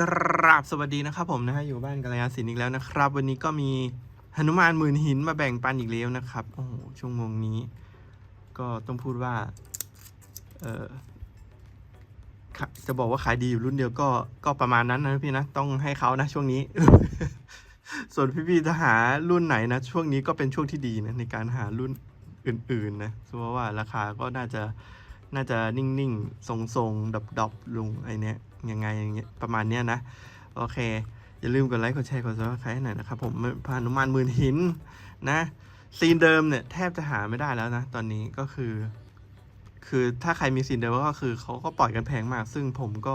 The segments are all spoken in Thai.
กราบสวัสดีนะครับผมนะฮะอยู่บ้านกัลยาศิลป์อีกแล้วนะครับ วันนี้ก็มีหนุมานหมื่นหินมาแบ่งปันอีกแล้วนะครับ โอ้โหช่วงโมงนี้ ก็ต้องพูดว่า เออจะบอกว่าขายดีอยู่รุ่นเดียวก็ก็ประมาณนั้นนะพี่นะ ต้องให้เขานะช่วงนี้ ส่วนพี่ๆจะหารุ่นไหนนะ ช่วงนี้ก็เป็นช่วงที่ดีนะในการหารุ่นอื่น ๆ นะเพราะว่าราคาก็น่าจะ น่าจะนิ่งๆ ทรงๆดอบๆลงไอเนี้ยยังไงอย่างเงี้ยประมาณเนี้ยนะ โอเค อย่าลืมกดไลค์กดแชร์กดซับสไครต์หน่อยนะครับผมพานุมานมื่นหินนะซีนเดิมเนี่ยแทบจะหาไม่ได้แล้วนะ ตอนนี้ก็คือ คือถ้าใครมีซีนเดิมก็คือเขาก็ปล่อยกันแพงมาก ซึ่งผมก็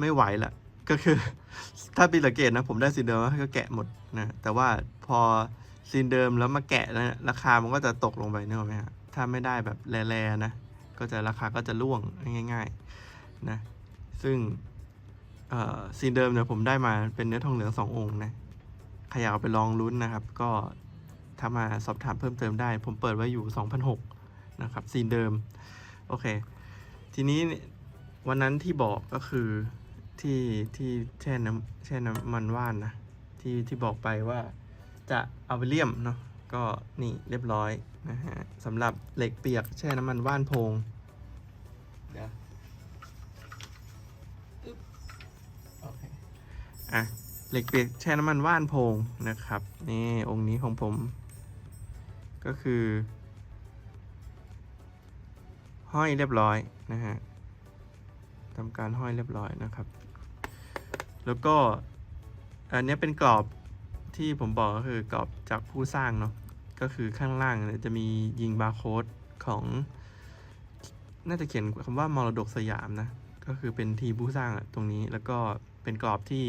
ไม่ไหวละก็คือ ถ้าปีละเกตนะ ผมได้ซีนเดิมก็แกะหมดนะแต่ว่าพอซีนเดิมแล้วมาแกะแล้วราคามันก็จะตกลงไปเนอะไหมฮะถ้าไม่ได้แบบแร่ๆนะ ก็จะราคาก็จะร่วงง่ายๆนะซึ่งซีนเดิมเนี่ยผมได้มาเป็นเนื้อทองเหลืองสององค์นะใครอยากไปลองลุ้นนะครับ ก็ถ้ามาสอบถามเพิ่มเติมได้ ผมเปิดไว้อยู่ 2,006นะครับซีนเดิม โอเค ทีนี้วันนั้นที่บอกก็คือที่ที่แช่น้ำแช่น้ำมันว่านนะที่ที่บอกไปว่าจะเอาไปเลี่ยมเนาะ ก็นี่เรียบร้อยนะฮะสำหรับเหล็กเปียกแช่น้ำมันว่านโพงเดี๋ยวโอเคอะเหล็กเปียกแช่น้ำมันว่านโพงนะครับ นี่องค์นี้ของผม ก็คือ ห้อยเรียบร้อยนะฮะทำการห้อยเรียบร้อยนะครับ แล้วก็อันนี้เป็นกรอบ ที่ผมบอกก็คือกรอบจากผู้สร้างเนาะก็คือข้างล่างเนี่ยจะมียิงบาร์โค้ดของน่าจะเขียนคำว่ามรดกสยามนะ ก็คือเป็นทีผู้สร้างตรงนี้แล้วก็เป็นกรอบที่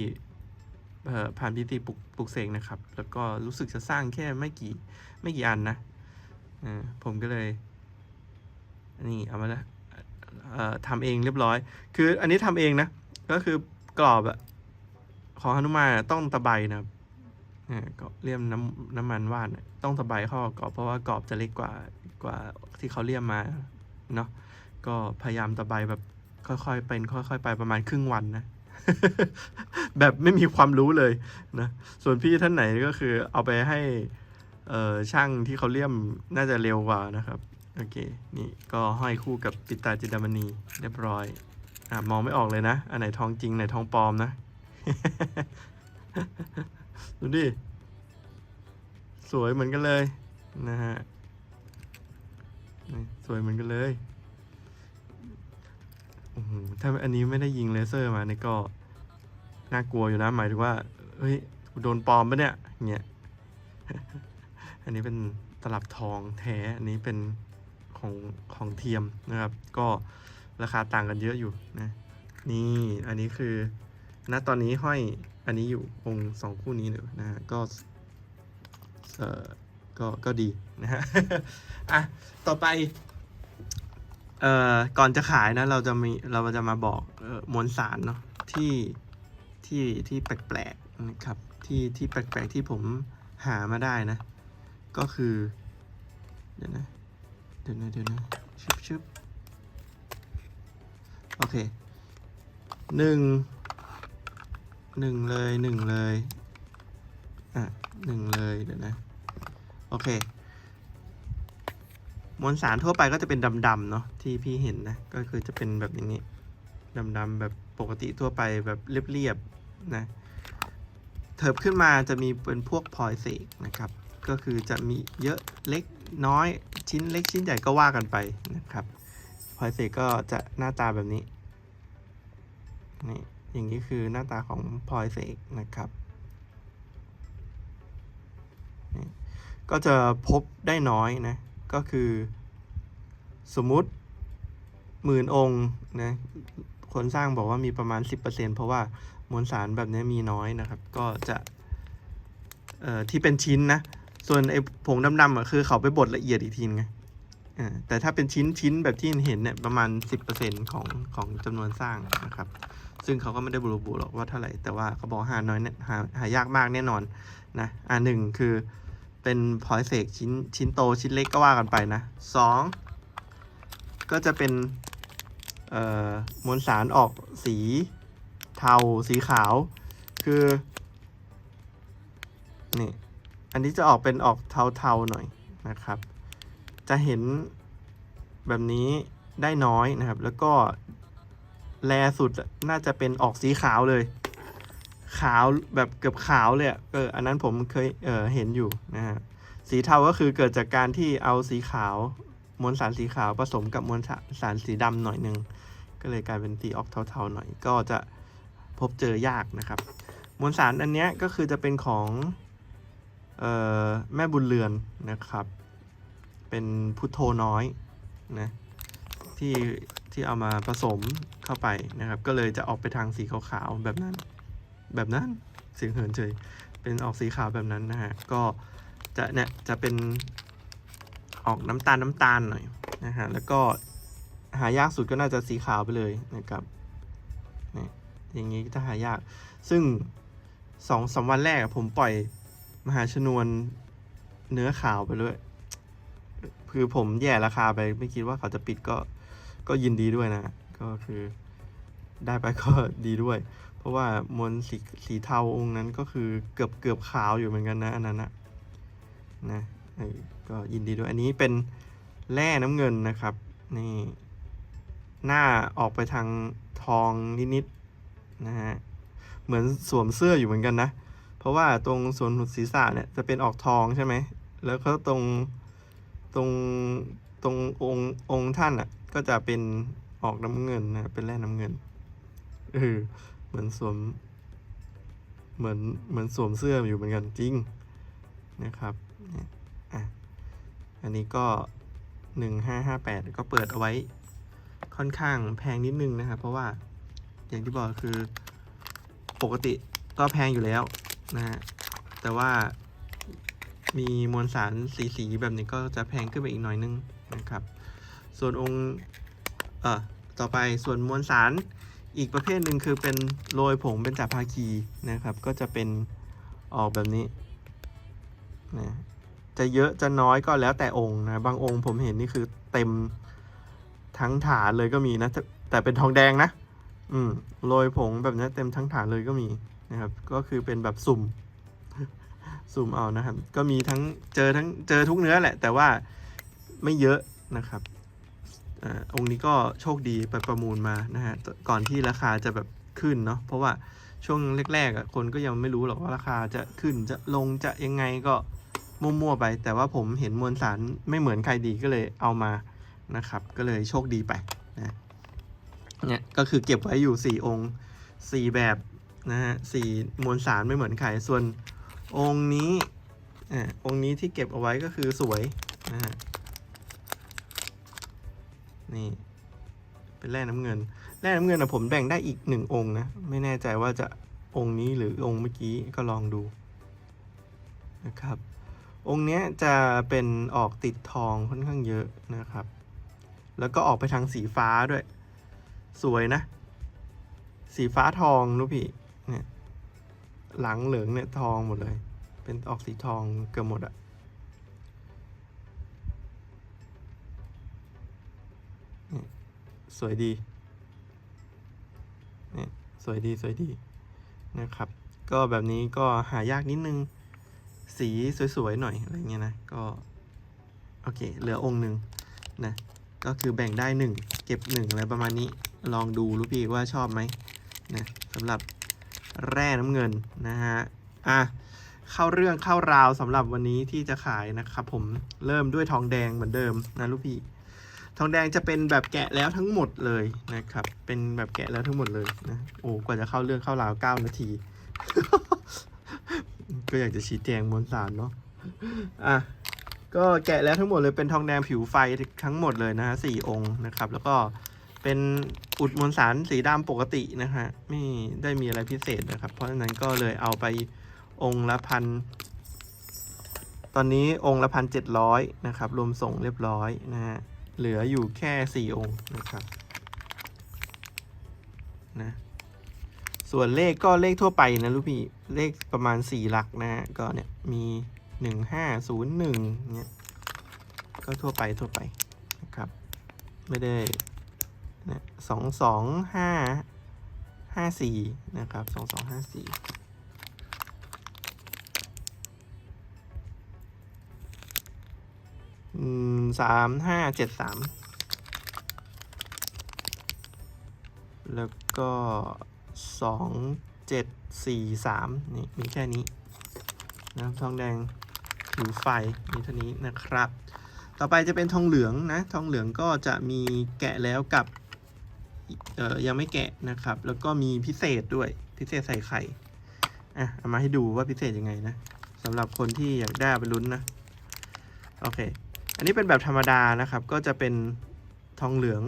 ผ่านพิธีปลุกเสกนะครับ แล้วก็รู้สึกจะสร้างแค่ไม่กี่ไม่กี่อันนะผมก็เลยนี่เอามาแล้วทำเองเรียบร้อย คืออันนี้ทำเองนะ ก็คือกรอบอะของฮนุมานต้องตะไบนะครับ ก็เลี่ยมน้ำน้ำมันว่านต้องตะไบเข้ากรอบเพราะว่ากรอบจะเล็กกว่ากว่าที่เขาเลี่ยมมาเนาะก็พยายามตะไบแบบค่อยๆ เป็นค่อยๆ ไปประมาณครึ่งวันนะ แบบไม่มีความรู้เลยนะ ส่วนพี่ท่านไหนก็คือเอาไปให้เอ่อช่างที่เขาเลี่ยมน่าจะเร็วกว่านะครับ โอเค นี่ก็ห้อยคู่กับปิตาจิดามณีเรียบร้อย อะมองไม่ออกเลยนะ อันไหนทองจริงไหนทองปลอมนะ ดูดิ สวยเหมือนกันเลยนะฮะสวยเหมือนกันเลยถ้าอันนี้ไม่ได้ยิงเลเซอร์มาเนี่ยก็น่ากลัวอยู่นะหมายถึงว่าเฮ้ยโดนปลอมปะเนี่ยเงี้ยอันนี้เป็นตลับทองแท้อันนี้เป็นของของเทียมนะครับ ก็ราคาต่างกันเยอะอยู่นะ นี่อันนี้คือ ณตอนนี้ห้อยอันนี้อยู่องค์สองคู่นี้เลยนะฮะก็เออก็ก็ดีนะฮะอะต่อไปเอ่อก่อนจะขายนะเราจะมีเราจะมาบอกออมวลสารเนาะที่ที่ที่แปลกๆนะครับที่ที่แปลกๆที่ผมหามาได้นะ ก็คือเดี๋ยวนะเดี๋ยวนะเดี๋ยวนะชึบชึบโอเคหนึ่ง หนึ่งเลยหนึ่งเลยอะหนึ่งเลยเดี๋ยวนะ โอเค มวลสารทั่วไปก็จะเป็นดำๆเนาะที่พี่เห็นนะ ก็คือจะเป็นแบบอย่างนี้ดำๆแบบปกติทั่วไปแบบเรียบๆนะเถิบขึ้นมาจะมีเป็นพวกพลอยเสกนะครับ ก็คือจะมีเยอะเล็กน้อยชิ้นเล็กชิ้นใหญ่ก็ว่ากันไปนะครับพลอยเสกก็จะหน้าตาแบบนี้นี่ อย่างนี้คือหน้าตาของพลอยเสกนะครับ ก็จะพบได้น้อยนะ ก็คือ สมมุติหมื่นองค์นะคนสร้างบอกว่ามีประมาณ 10%เพราะว่ามวลสารแบบนี้มีน้อยนะครับ ก็จะที่เป็นชิ้นนะ ส่วนไอ้ผงดำๆอะคือเขาไปบดละเอียดอีกทีนึงไง แต่ถ้าเป็นชิ้นชิ้นแบบที่เห็นเนี่ยประมาณ 10%ของของจำนวนสร้างนะครับ ซึ่งเขาก็ไม่ได้บระบุหรอกว่าเท่าไหร่ แต่ว่าเขาบอกหาน้อยเนี่ยหาหายากมากแน่นอนนะอ่าหนึ่งคือเป็นพลอยเสกชิ้นชิ้นโตชิ้นเล็กก็ว่ากันไปนะสองก็จะเป็นเอ่อมวลสารออกสีเทาสีขาว คือนี่อันนี้จะออกเป็นออกเทาๆหน่อยนะครับ จะเห็นแบบนี้ได้น้อยนะครับ แล้วก็แลสุดน่าจะเป็นออกสีขาวเลย ขาวแบบเกือบขาวเลยเอออันนั้นผมเคยเออเห็นอยู่นะฮะสีเทาก็คือเกิดจากการที่เอาสีขาวมวลสารสีขาวผสมกับมวลสารสีดำหน่อยหนึ่งก็เลยกลายเป็นสีออกเทาๆหน่อย ก็จะพบเจอยากนะครับ มวลสารอันนี้ก็คือจะเป็นของออแม่บุญเรือนนะครับ เป็นพุทโธน้อยนะที่ที่เอามาผสมเข้าไปนะครับ ก็เลยจะออกไปทางสีขาวๆแบบนั้น แบบนั้นเสียงเหินเฉยเป็นออกสีขาวแบบนั้นนะฮะก็จะเนี่ยจะเป็นออกน้ำตาลน้ำตาลหน่อยนะฮะแล้วก็หายากสุดก็น่าจะสีขาวไปเลยนะครับนี่อย่างนี้ก็จะหายาก ซึ่งสองสามวันแรกผมปล่อยมหาชนวนเนื้อขาวไปเลย คือผมแย่ราคาไปไม่คิดว่าเขาจะปิดก็ก็ยินดีด้วยนะ ก็คือได้ไปก็ดีด้วย เพราะว่ามวลสีสีเทาองค์นั้นก็คือเกือบเกือบขาวอยู่เหมือนกันนะอันนั้นนะนะก็ยินดีด้วยอันนี้เป็นแร่น้ำเงินนะครับนี่หน้าออกไปทางทองนิดๆนะฮะเหมือนสวมเสื้ออยู่เหมือนกันนะ เพราะว่าตรงส่วนหุดศีรษะเนี่ยจะเป็นออกทองใช่ไหมแล้วก็ตรง ตรงตรงองค์องค์ท่านอะ ก็จะเป็นออกน้ำเงินนะเป็นแร่น้ำเงินเออเหมือนสวม เหมือนเหมือนสวมเสื้ออยู่เหมือนกันจริงนะครับเนี่ยอะอันนี้ก็หนึ่งห้าห้าแปดก็เปิดเอาไว้ค่อนข้างแพงนิดนึงนะครับ เพราะว่าอย่างที่บอกคือปกติก็แพงอยู่แล้วนะฮะแต่ว่า มีมวลสารสีสีๆแบบนี้ก็จะแพงขึ้นไปอีกหน่อยนึงนะครับ ส่วนองค์เอ่อต่อไปส่วนมวลสารอีกประเภทหนึ่งคือเป็นโรยผงเป็นจับภาคีนะครับ ก็จะเป็นออกแบบนี้นะจะเยอะจะน้อยก็แล้วแต่องค์นะ บางองค์ผมเห็นนี่คือเต็มทั้งฐานเลยก็มีนะ แต่แต่เป็นทองแดงนะ อืมโรยผงแบบนี้เต็มทั้งฐานเลยก็มีนะครับ ก็คือเป็นแบบสุ่ม สุ่มเอานะครับ ก็มีทั้งเจอทั้งเจอทุกเนื้อแหละ แต่ว่าไม่เยอะนะครับอองค์นี้ก็โชคดีไปประมูลมานะฮะก่อนที่ราคาจะแบบขึ้นเนาะเพราะว่าช่วงแรกๆคนก็ยังไม่รู้หรอกว่าราคาจะขึ้นจะลงจะยังไงก็มั่วๆไป แต่ว่าผมเห็นมวลสารไม่เหมือนใครดีก็เลยเอามานะครับ ก็เลยโชคดีไปนะเนี่ยก็คือเก็บไว้อยู่ 4 องค์ 4 แบบนะฮะสี่มวลสารไม่เหมือนใครส่วน องค์นี้อ่าองค์นี้ที่เก็บเอาไว้ก็คือสวยนะฮะนี่ เป็นแร่น้ำเงิน แร่น้ำเงินนะผมแบ่งได้อีกหนึ่งองค์นะ ไม่แน่ใจว่าจะองค์นี้หรือองค์เมื่อกี้ก็ลองดูนะครับ องค์เนี้ยจะเป็นออกติดทองค่อนข้างเยอะนะครับ แล้วก็ออกไปทางสีฟ้าด้วย สวยนะ สีฟ้าทองลูกพี่ หลังเหลืองเนี่ยทองหมดเลย เป็นออกสีทองเกือบหมดอะเนี่ยสวยดีเนี่ยสวยดีสวยดีนะครับ ก็แบบนี้ก็หายากนิดนึง สีสวยๆหน่อยอะไรเงี้ยนะ ก็ โอเค เหลือองค์หนึ่งนะ ก็คือแบ่งได้หนึ่งเก็บหนึ่งอะไรประมาณนี้ ลองดูลูกพี่ว่าชอบไหมนะสำหรับ แร่น้ำเงินนะฮะอะเข้าเรื่องเข้าราวสำหรับวันนี้ที่จะขายนะครับผมเริ่มด้วยทองแดงเหมือนเดิมนะลูกพี่ ทองแดงจะเป็นแบบแกะแล้วทั้งหมดเลยนะครับ เป็นแบบแกะแล้วทั้งหมดเลยนะโอ้กว่าจะเข้าเรื่องเข้าราวเก้านาที ก็อยากจะชี้แจงมวลสารเนาะอะก็แกะแล้วทั้งหมดเลยเป็นทองแดงผิวไฟทั้งหมดเลยนะฮะสี่องค์นะครับ แล้วก็เป็น อุดมวลสารสีดำปกตินะฮะไม่ได้มีอะไรพิเศษนะครับ เพราะฉะนั้นก็เลยเอาไปองค์ละพันตอนนี้องค์ละพันเจ็ดร้อยนะครับ รวมส่งเรียบร้อยนะฮะเหลืออยู่แค่สี่องค์นะครับนะส่วนเลขก็เลขทั่วไปนะลูกพี่เลขประมาณสี่หลักนะฮะก็เนี่ยมีหนึ่งห้าศูนย์หนึ่งเนี่ยก็ทั่วไปทั่วไปนะครับ ไม่ได้ สองสองห้าห้าสี่นะครับสองสองห้าสี่อืมสามห้าเจ็ดสามแล้วก็สองเจ็ดสี่สามนี่มีแค่นี้นะทองแดงผิวไฟมีเท่านี้นะครับ ต่อไปจะเป็นทองเหลืองนะ ทองเหลืองก็จะมีแกะแล้วกับ ยังไม่แกะนะครับ แล้วก็มีพิเศษด้วยพิเศษใส่ไข่อะเอามาให้ดูว่าพิเศษยังไงนะสำหรับคนที่อยากได้เอาไปลุ้นนะโอเค อันนี้เป็นแบบธรรมดานะครับ ก็จะเป็นทองเหลือง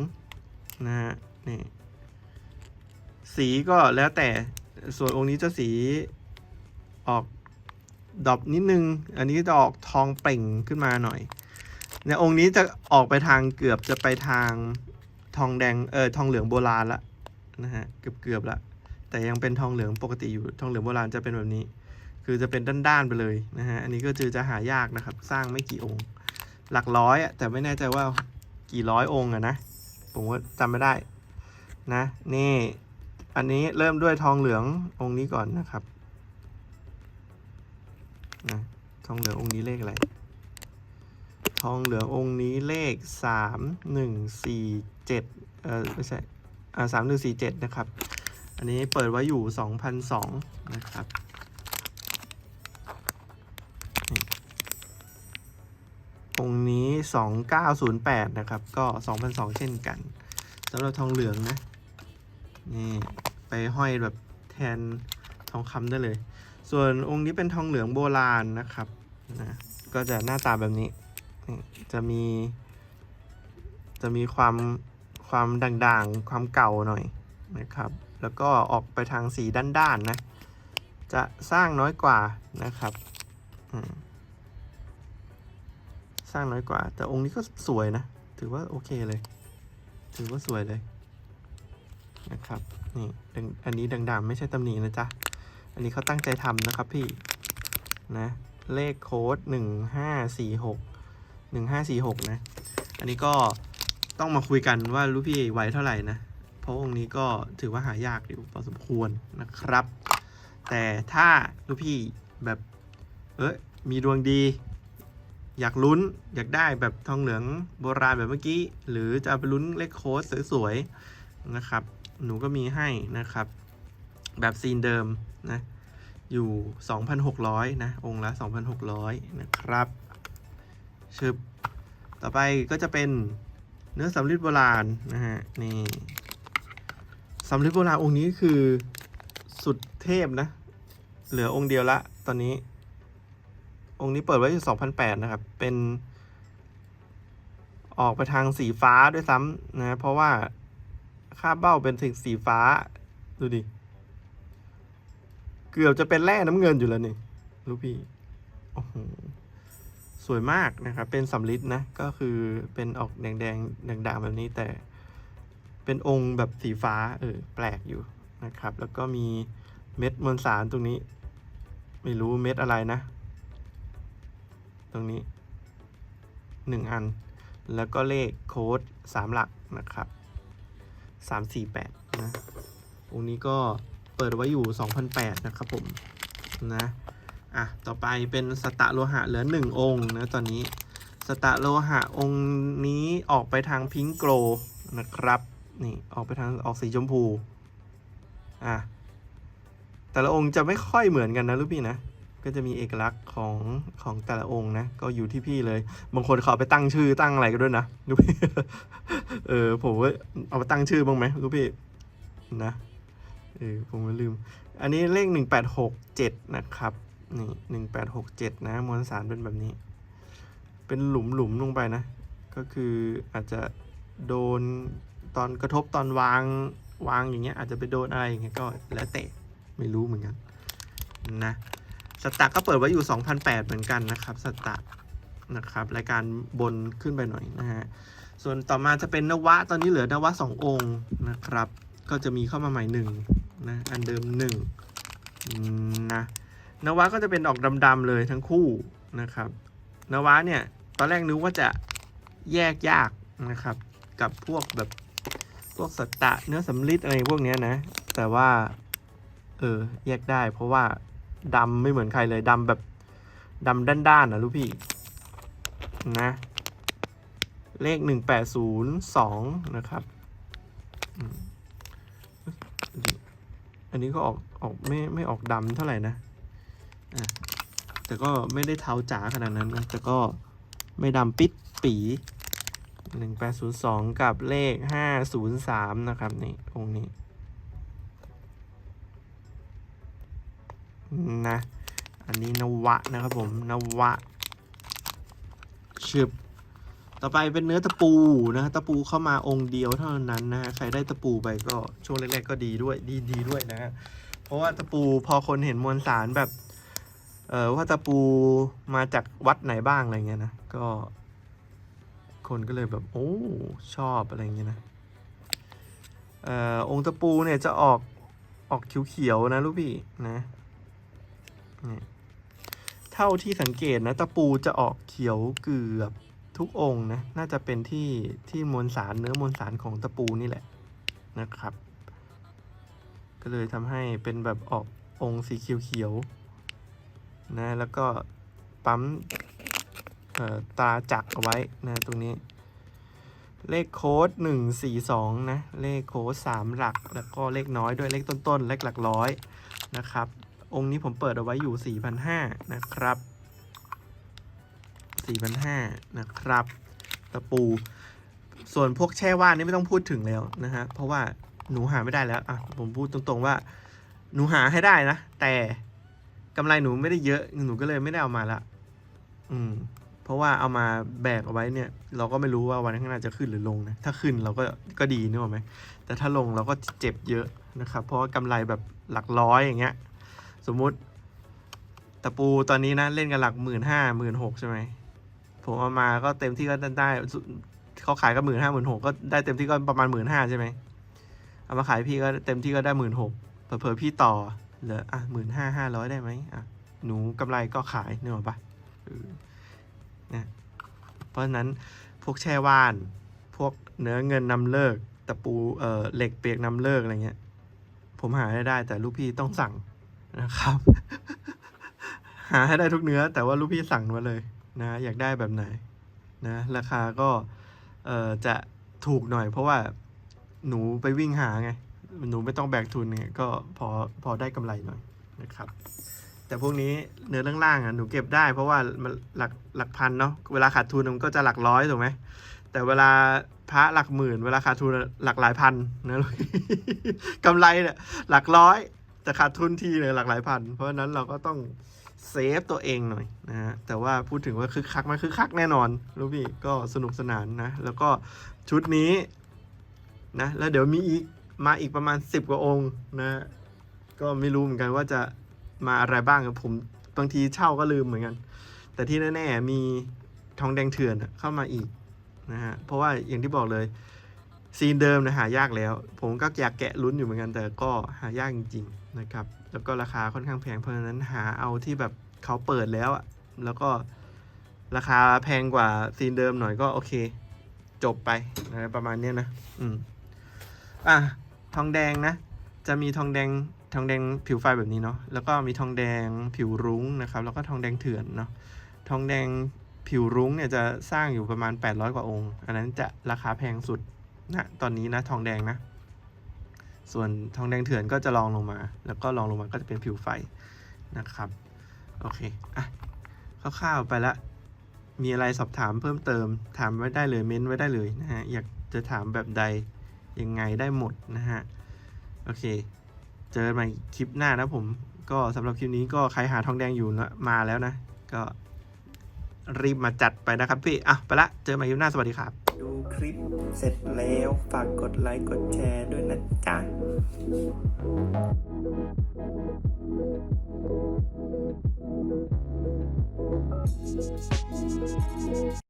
นะฮะนี่สีก็แล้วแต่ส่วนองค์นี้จะสีออกดอบนิดนึง อันนี้จะออกทองเปล่งขึ้นมาหน่อยในองค์นี้จะออกไปทางเกือบจะไปทาง ทองแดงเออทองเหลืองโบราณละนะฮะเกือบเกือบละแต่ยังเป็นทองเหลืองปกติอยู่ทองเหลืองโบราณจะเป็นแบบนี้ คือจะเป็นด้านๆไปเลยนะฮะอันนี้ก็จะจะหายากนะครับ สร้างไม่กี่องค์ หลักร้อยอะแต่ไม่แน่ใจว่ากี่ร้อยองค์อะนะผมว่าจำไม่ได้นะนี่อันนี้เริ่มด้วยทองเหลืององค์นี้ก่อนนะครับนะทองเหลืององค์นี้เลขอะไร ทองเหลืององค์นี้เลขสามหนึ่งสี่ เจ็ดเออไม่ใช่อ่าสามหนึ่งสี่เจ็ดนะครับ อันนี้เปิดไว้อยู่สองพันสองนะครับองนี้สองเก้าศูนย์แปดนะครับ ก็สองพันสองเช่นกันสำหรับทองเหลืองนะ นี่ ไปห้อยแบบแทนทองคำได้เลย ส่วนองค์นี้เป็นทองเหลืองโบราณนะครับนะก็จะหน้าตาแบบนี้ จะมี จะมีความ ความด่างๆ ความเก่าหน่อยนะครับ แล้วก็ออกไปทางสีด้านๆนะ จะสร้างน้อยกว่านะครับสร้างน้อยกว่า แต่องค์นี้ก็สวยนะ ถือว่าโอเคเลย ถือว่าสวยเลยนะครับ นี่อันนี้ดังๆ ไม่ใช่ตำหนินะจ๊ะ อันนี้เขาตั้งใจทำนะครับพี่ นะ เลขโค้ดหนึ่งห้าสี่หกหนึ่งห้าสี่หกนะ อันนี้ก็ ต้องมาคุยกันว่ารู้พี่ไหวเท่าไหร่นะ เพราะองค์นี้ก็ถือว่าหายากอยู่พอสมควรนะครับ แต่ถ้ารู้พี่แบบเอ้ยมีดวงดี อยากลุ้นอยากได้แบบทองเหลืองโบราณแบบเมื่อกี้ หรือจะไปลุ้นเลขโค้ดสวยๆนะครับ หนูก็มีให้นะครับ แบบซีนเดิมนะอยู่ 2,600 นะ องค์ละ 2,600 นะครับชึบต่อไปก็จะเป็น เนื้อสำริดโบราณนะฮะนี่สำริดโบราณองค์นี้คือสุดเทพนะ เหลือองค์เดียวละ ตอนนี้ องค์นี้เปิดไว้อยู่2,008 นะครับ เป็น ออกไปทางสีฟ้าด้วยซ้ำนะ เพราะว่าค่าบเบ้าเป็นสีฟ้า ดูดิ เกือบจะเป็นแร่น้ำเงินอยู่แล้วนี่ ลูกพี่โอ้โห สวยมากนะครับ เป็นสำลิดนะ ก็คือเป็นออกแดงแดงๆด่างๆแบบนี้แต่ เป็นองค์แบบสีฟ้า เออ แปลกอยู่นะครับ แล้วก็มีเม็ดมวลสารตรงนี้ ไม่รู้เม็ดอะไรนะ ตรงนี้หนึ่งอัน แล้วก็เลขโค้ดสามหลักนะครับสามสี่แปดนะองค์นี้ก็เปิดไว้อยู่ 2,008นะครับผมนะ อะ ต่อไปเป็นสตะโลหะเหลือหนึ่งองค์นะตอนนี้ สตะโลหะองค์นี้ออกไปทางพิงโกลนะครับ นี่ออกไปทางออกสีชมพู อะ แต่ละองค์จะไม่ค่อยเหมือนกันนะลูกพี่นะ ก็จะมีเอกลักษณ์ของของแต่ละองค์นะ ก็อยู่ที่พี่เลย บางคนเขาไปตั้งชื่อตั้งอะไรกันด้วยนะลูกพี่ เออผมว่าเอาไปตั้งชื่อบ้างไหมลูกพี่ นะ เออผมลืม อันนี้เลขหนึ่งแปดหกเจ็ดนะครับ นี่หนึ่งแปดหกเจ็ดนะมวลสารเป็นแบบนี้ เป็นหลุมหลุมลงไปนะ ก็คืออาจจะโดนตอนกระทบตอนวางวางอย่างเงี้ยอาจจะไปโดนอะไรอย่างเงี้ยก็แล้วแต่ไม่รู้เหมือนกันนะสตาร์ก็เปิดไว้อยู่ 2,008 เหมือนกันนะครับสตาร์นะครับรายการบนขึ้นไปหน่อยนะฮะส่วนต่อมาจะเป็นนวะตอนนี้เหลือนวะสององค์นะครับ ก็จะมีเข้ามาใหม่หนึ่งนะอันเดิมหนึ่งนะ นวะก็จะเป็นออกดำๆเลยทั้งคู่นะครับ นวะเนี่ยตอนแรกนึกว่าจะแยกยากนะครับ กับพวกแบบพวกสตะเนื้อสำลิดอะไรพวกเนี้ยนะ แต่ว่า เออแยกได้ เพราะว่าดำไม่เหมือนใครเลยดำแบบดำด้านๆนะลูกพี่นะ เลขหนึ่งแปดศูนย์สองนะครับอันนี้ก็ออกออกไม่ไม่ออกดำเท่าไหร่นะ แต่ก็ไม่ได้เทาจ๋าขนาดนั้นนะ แต่ก็ไม่ดำปิดปีหนึ่งแปดศูนย์สองกับเลขห้าศูนย์สามนะครับ นี่องค์นี้ นะ อันนี้นวะนะครับผม นวะชึบต่อไปเป็นเนื้อตะปูนะตะปูเข้ามาองค์เดียวเท่านั้นนะฮะใครได้ตะปูไปก็ช่วงแรกๆก็ดีด้วยดีดีด้วยนะฮะเพราะว่าตะปูพอคนเห็นมวลสารแบบ เออว่าตะปูมาจากวัดไหนบ้างอะไรเงี้ยนะ ก็ คนก็เลยแบบโอ้ชอบอะไรเงี้ยนะเอ่อองค์ตะปูเนี่ยจะออกออกเขียวๆนะลูกพี่นะนี่เท่าที่สังเกตนะตะปูจะออกเขียวเกือบทุกองค์นะน่าจะเป็นที่ที่มวลสารเนื้อมวลสารของตะปูนี่แหละนะครับ ก็เลยทำให้เป็นแบบออกองค์สีเขียวๆ นะแล้วก็ปั๊มตาจักเอาไว้นะตรงนี้ เลขโค้ดหนึ่งสี่สองนะ เลขโค้ดสามหลัก แล้วก็เลขน้อยด้วยเลขต้นๆ เลขหลักร้อยนะครับ องค์นี้ผมเปิดเอาไว้อยู่สี่พันห้านะครับ 4,500 นะครับ ตะปู ส่วนพวกแช่ว่านนี่ไม่ต้องพูดถึงแล้วนะฮะ เพราะว่าหนูหาไม่ได้แล้ว อะ ผมพูดตรงๆว่า หนูหาให้ได้นะ แต่ กำไรหนูไม่ได้เยอะหนูก็เลยไม่ได้เอามาละ อืม เพราะว่าเอามาแบกเอาไว้เนี่ย เราก็ไม่รู้ว่าวันข้างหน้าจะขึ้นหรือลงนะ ถ้าขึ้นเราก็ก็ดีนึกออกไหมแต่ถ้าลงเราก็เจ็บเยอะนะครับ เพราะว่ากำไรแบบหลักร้อยอย่างเงี้ย สมมุติตะปูตอนนี้นะเล่นกันหลักหมื่นห้าหมื่นหกใช่ไหมผมเอามาก็เต็มที่ก็ได้เขาขายก็หมื่นห้าหมื่นหกก็ได้เต็มที่ก็ประมาณหมื่นห้าใช่ไหมเอามาขายพี่ก็เต็มที่ก็ได้หมื่นหกเผลอพี่ต่อ เหลืออะหมื่นห้าห้าร้อยได้ไหมอะหนูกำไรก็ขายเนกอะปะเออนะเพราะฉะนั้นพวกแช่ว่าน พวกเนื้อเงินนำเลิก ตะปูเอ่อเหล็กเปียกนำเลิกอะไรเงี้ย ผมหาให้ได้ แต่ลูกพี่ต้องสั่งนะครับ หาให้ได้ทุกเนื้อ แต่ว่าลูกพี่สั่งมาเลยนะ อยากได้แบบไหนนะราคาก็เอ่อจะถูกหน่อย เพราะว่าหนูไปวิ่งหาไง หนูไม่ต้องแบกทุนเนี่ยก็พอพอได้กำไรหน่อยนะครับ แต่พวกนี้เนื้อเรื่องล่างอะหนูเก็บได้ เพราะว่ามันหลักหลักพันเนาะเวลาขาดทุนมันก็จะหลักร้อยถูกไหมแต่เวลาพระหลักหมื่น เวลาขาดทุนหลักหลายพันนะกำไรเนี่ยหลักร้อย แต่ขาดทุนทีเลยหลักหลายพัน เพราะฉะนั้นเราก็ต้องเซฟตัวเองหน่อยนะฮะแต่ว่าพูดถึงว่าคึกคักไหมันคึกคักแน่นอนรู้พี่ก็สนุกสนานนะ แล้วก็ชุดนี้นะแล้วเดี๋ยวมีอีก มาอีกประมาณ 10 กว่าองค์นะ ก็ไม่รู้เหมือนกันว่าจะมาอะไรบ้างครับผมบางทีเช่าก็ลืมเหมือนกัน แต่ที่แน่ๆมีทองแดงเถื่อนเข้ามาอีกนะฮะเพราะว่าอย่างที่บอกเลยซีนเดิมนะหายากแล้ว ผมก็อยากแกะลุ้นอยู่เหมือนกัน แต่ก็หายากจริง ๆ นะครับ แล้วก็ราคาค่อนข้างแพงเพราะฉะนั้นหาเอาที่แบบเขาเปิดแล้วอะแล้วก็ราคาแพงกว่าซีนเดิมหน่อยก็โอเค จบไปนะประมาณเนี้ยนะ อืมอะ ทองแดงนะ จะมีทองแดงทองแดงผิวไฟแบบนี้เนาะแล้วก็มีทองแดงผิวรุ้งนะครับ แล้วก็ทองแดงเถื่อนเนาะทองแดงผิวรุ้งเนี่ยจะสร้างอยู่ประมาณ 800 กว่าองค์ อันนั้นจะราคาแพงสุดนะตอนนี้นะทองแดงนะ ส่วนทองแดงเถื่อนก็จะลองลงมา แล้วก็ลองลงมาก็จะเป็นผิวไฟนะครับ โอเค อะคร่าวๆไปละ มีอะไรสอบถามเพิ่มเติม ถามไว้ได้เลยเม้นไว้ได้เลยนะฮะ อยากจะถามแบบใด ยังไงได้หมดนะฮะ โอเค เจอใหม่คลิปหน้านะผม ก็สำหรับคลิปนี้ก็ใครหาทองแดงอยู่นะมาแล้วนะ ก็รีบมาจัดไปนะครับพี่ อะ ไปละ เจอใหม่คลิปหน้าสวัสดีครับ ดูคลิปเสร็จแล้วฝากกดไลค์กดแชร์ด้วยนะจ๊ะ